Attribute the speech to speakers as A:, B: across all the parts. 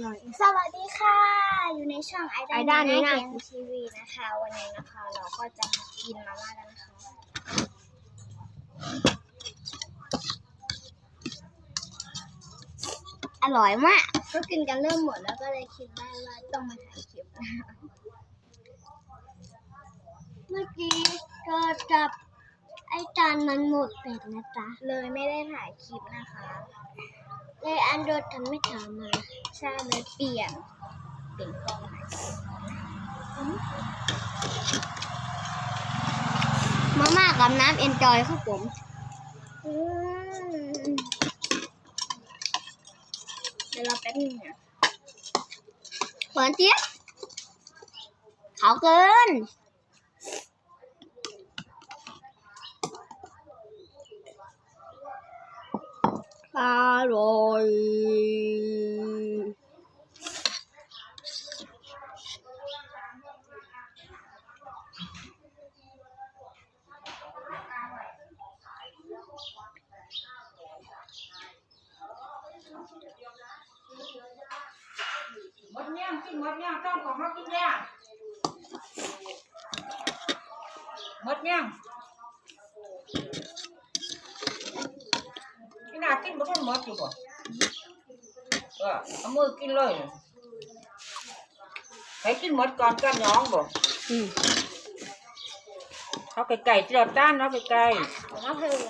A: หน่อย
B: สวัสดีค่ะ อยู่ในช่องไอ
A: ไอด้านี้นะ
B: เกมทีวีนะคะ วันนี้นะคะ เราก็จะมากินมาม่ากันนะคะอร่อยมากก็กินกันเริ่มหมดแล้วก็เลยคิดได้ว่าต้องมาถ่ายคลิปนะคะ
A: เมื่อกี้ก็จับไอ้จานมันหมดเป็ดนะจ๊ะ
B: เลยไม่ได้ถ่ายคลิปนะคะ
A: เลยอันโดดทำไม่ถามมา
B: ใช่เลยเปลี่ยนเปลี่ยนกล้องใหม่
A: มาม่ากับน้ำเอนจอยครับผม
B: อืมเดี๋ยวรอแป๊บนึงนะ
A: เหมือนเจี๊ยบเขาเกิน อร่อย
C: หมดย่างกินหม หมดย่างพี่นากินบ่ทันหมดอยู่บ่เออเอามือกินเลยให้กินหมดก่อนกันน้องบ่
A: อืม
C: เอาไก่ๆที่เราต้านเอาไก่
B: ผมว่าเพิ่ม
C: ๆ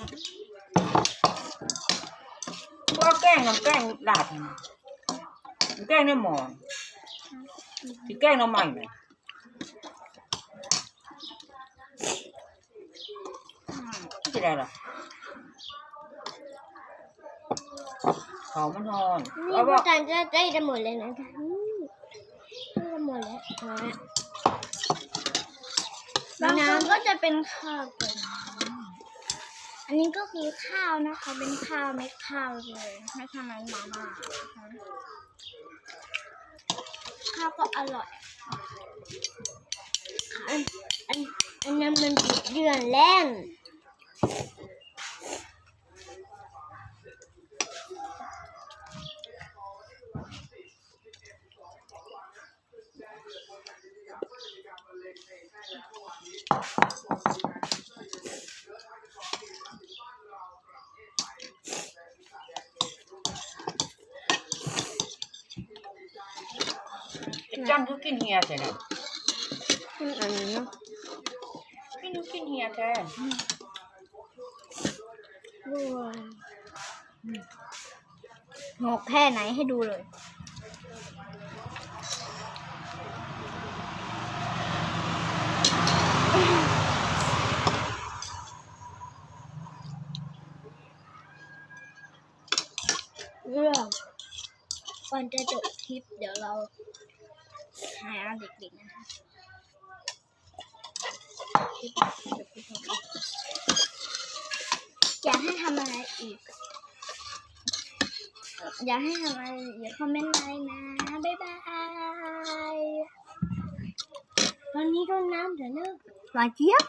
C: พวกแกล้งน้ำแกล้งดาดนี่น้ำแกล้งในหม้อที่แกล้งน้ำใหม่น่ะที่ได้ล่ะ เขามันหอน
A: นี่
C: เอา
A: พ
C: บ่
A: วกกันจะได้จะหมดเลยนะจ๊ะอืมได้จะหมดแล้วพอแล้ว
B: บางคนก็จะเป็นข้าวเป็นอันนี้ก็คือข้าวนะคะ เป็นข้าวเม็ดข้าวเลยไม่ใช่มันมาม่านะคะข้าวก็อร่อย
A: อันอันอันนั้นมันเดือนแรง
C: จังคือกินเฮียใช่ไหม
A: อันนี้เนาะ
C: กินคือกินเฮียแท้
A: ว้าว
B: หกแค่ไหนให้ดูเลย
A: เรื่อง
B: ก่อนจะจบคลิปเดี๋ยวเราหาเด็กๆนะคะอยากให้ทำอะไรอีก อยากให้ทำอะไรอย่าคอมเมนต์ไลน์นะ บ๊ายบาย
A: ตอนนี้โดนน้ำเดี๋ยวเลิกหวานเจี๊ยบ